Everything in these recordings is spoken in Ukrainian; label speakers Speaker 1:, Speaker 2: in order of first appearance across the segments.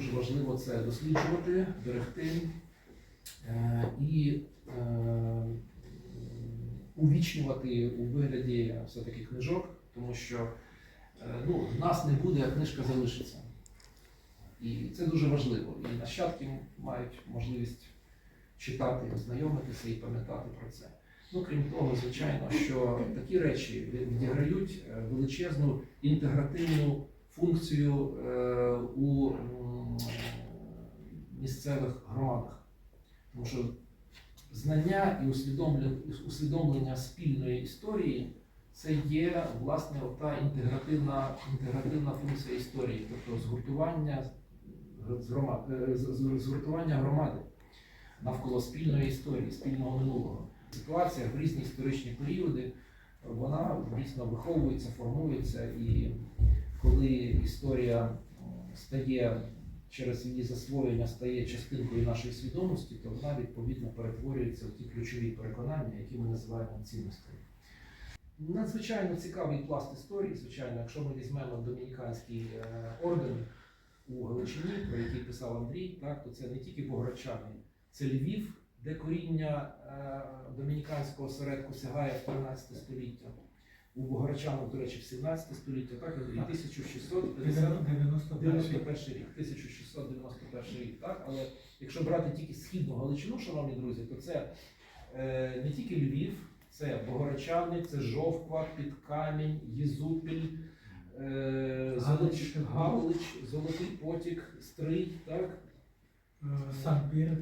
Speaker 1: дуже важливо це досліджувати, берегти е, і е, увічнювати у вигляді все-таки книжок, тому що е, ну, нас не буде, а книжка залишиться. І це дуже важливо. І нащадки мають можливість читати, ознайомитися і пам'ятати про це. Ну, крім того, звичайно, що такі речі відіграють величезну інтегративну функцію у місцевих громадах. Тому що знання і усвідомлення, спільної історії це є власне та інтегративна, інтегративна функція історії, тобто згуртування, е, згуртування громади навколо спільної історії, спільного минулого. Ситуація в різні історичні періоди вона дійсно виховується, формується, і коли історія стає через її засвоєння, стає частинкою нашої свідомості, то вона відповідно перетворюється в ті ключові переконання, які ми називаємо цінностями. Надзвичайно цікавий пласт історії, звичайно, якщо ми візьмемо домініканський е, орден у Галичині, про який писав Андрій, так, то це не тільки Богородчани, це Львів, де коріння е, домініканського осередку сягає в 13 століття. У Богородчанах, до речі, в 17 століття, так, і 1650
Speaker 2: 91
Speaker 1: 91 рік, 1691 рік, так? Але якщо брати тільки східну Галичину, шановні друзі, то це е, не тільки Львів, це Богородчани, це Жовква, Підкамінь, Єзупіль, е,
Speaker 2: Галич.
Speaker 1: Галич, Золотий Потік, Стрий, так?
Speaker 2: Самбір,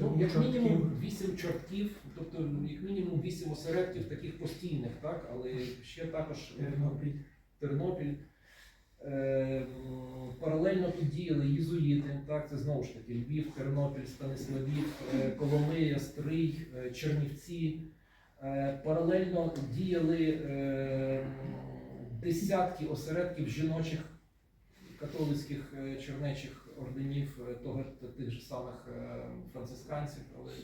Speaker 1: Ну, як мінімум вісім чортків, тобто як мінімум вісім осередків таких постійних, так? Але ще також
Speaker 2: Тернопіль.
Speaker 1: Тернопіль. Е, Паралельно тут діяли єзуїти, так, це знову ж таки Львів, Тернопіль, Станиславів, е, Коломия, Стрий, е, Чернівці. Е, Паралельно діяли е, десятки осередків жіночих католицьких е, чернечих орденів е, того, тих же самих е, францисканців, але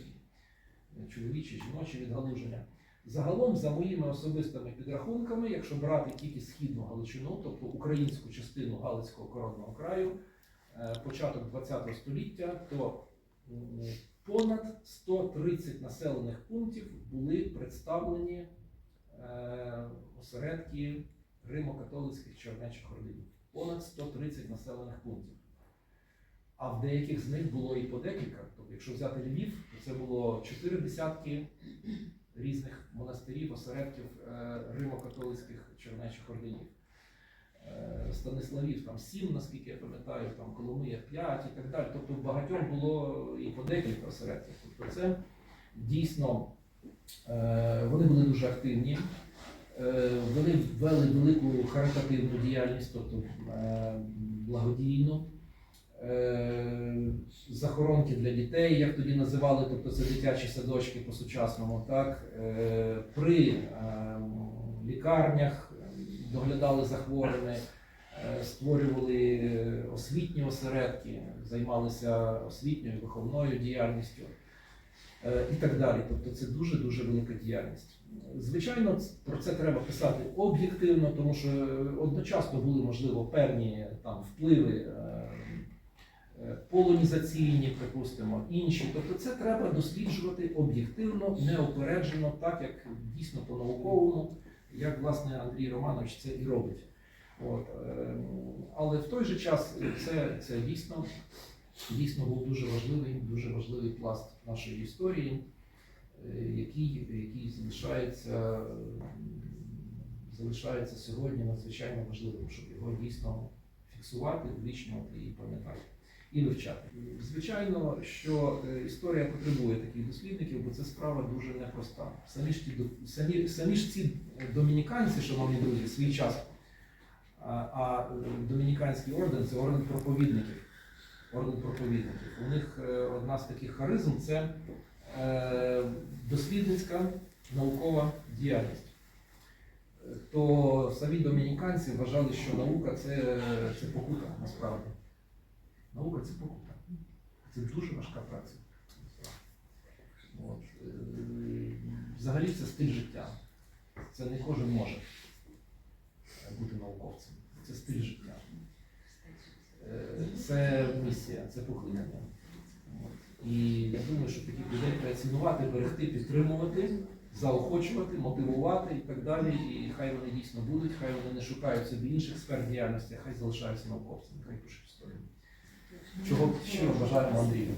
Speaker 1: чоловічі, жіночі відгалуження. Загалом, за моїми особистими підрахунками, якщо брати тільки східну Галичину, тобто українську частину Галицького коронного краю, е, початок ХХ століття, то понад 130 населених пунктів були представлені осередки римо-католицьких чернечих орденів. Понад 130 населених пунктів. А в деяких з них було і по декілька. Тобто, якщо взяти Львів, то це було чотири десятки різних монастирів, осередків е, римо-католицьких чернечих орденів. Е, Станиславів там сім, наскільки я пам'ятаю, там Коломия 5 і так далі. Тобто багатьом було і по декілька осередків. Тобто це дійсно е, вони були дуже активні. Вони вели велику харитативну діяльність, тобто благодійну. Е, Захоронки для дітей, як тоді називали, тобто це дитячі садочки по-сучасному, так? Е, При е, лікарнях доглядали за хворими, створювали освітні осередки, займалися освітньою виховною діяльністю і так далі. Тобто це дуже-дуже велика діяльність. Звичайно, про це треба писати об'єктивно, тому що одночасно були, можливо, певні там впливи полонізаційні, припустимо, інші. Тобто це треба досліджувати об'єктивно, неопереджено, так як дійсно по-науковому, як власне Андрій Романович це і робить. От, е, але в той же час це, це дійсно, дійсно був дуже важливий, дуже важливий пласт нашої історії, е, який, який залишається, залишається сьогодні надзвичайно важливим, щоб його дійсно фіксувати, увічнювати і пам'ятати. І вивчати. Звичайно, що е, історія потребує таких дослідників, бо це справа дуже непроста. Самі ж ті самі, самі ж ці домініканці, шановні друзі, свій час. А, а е, домініканський орден це орден проповідників. Орден проповідників. У них е, одна з таких харизм це е, дослідницька наукова діяльність. Е, То самі домініканці вважали, що наука це, це покута насправді. Наука це покута. Це дуже важка праця. От. е, Взагалі це стиль життя. Це не кожен може бути науковцем. Це стиль життя. Е, Це місія, це покликання. І я думаю, що таких людей треба цінувати, берегти, підтримувати, заохочувати, мотивувати і так далі. І хай вони дійсно будуть, хай вони не шукають собі інших сфер діяльності, хай залишаються науковцями, хай пишуть історію. Чого щиро бажаємо Андрію.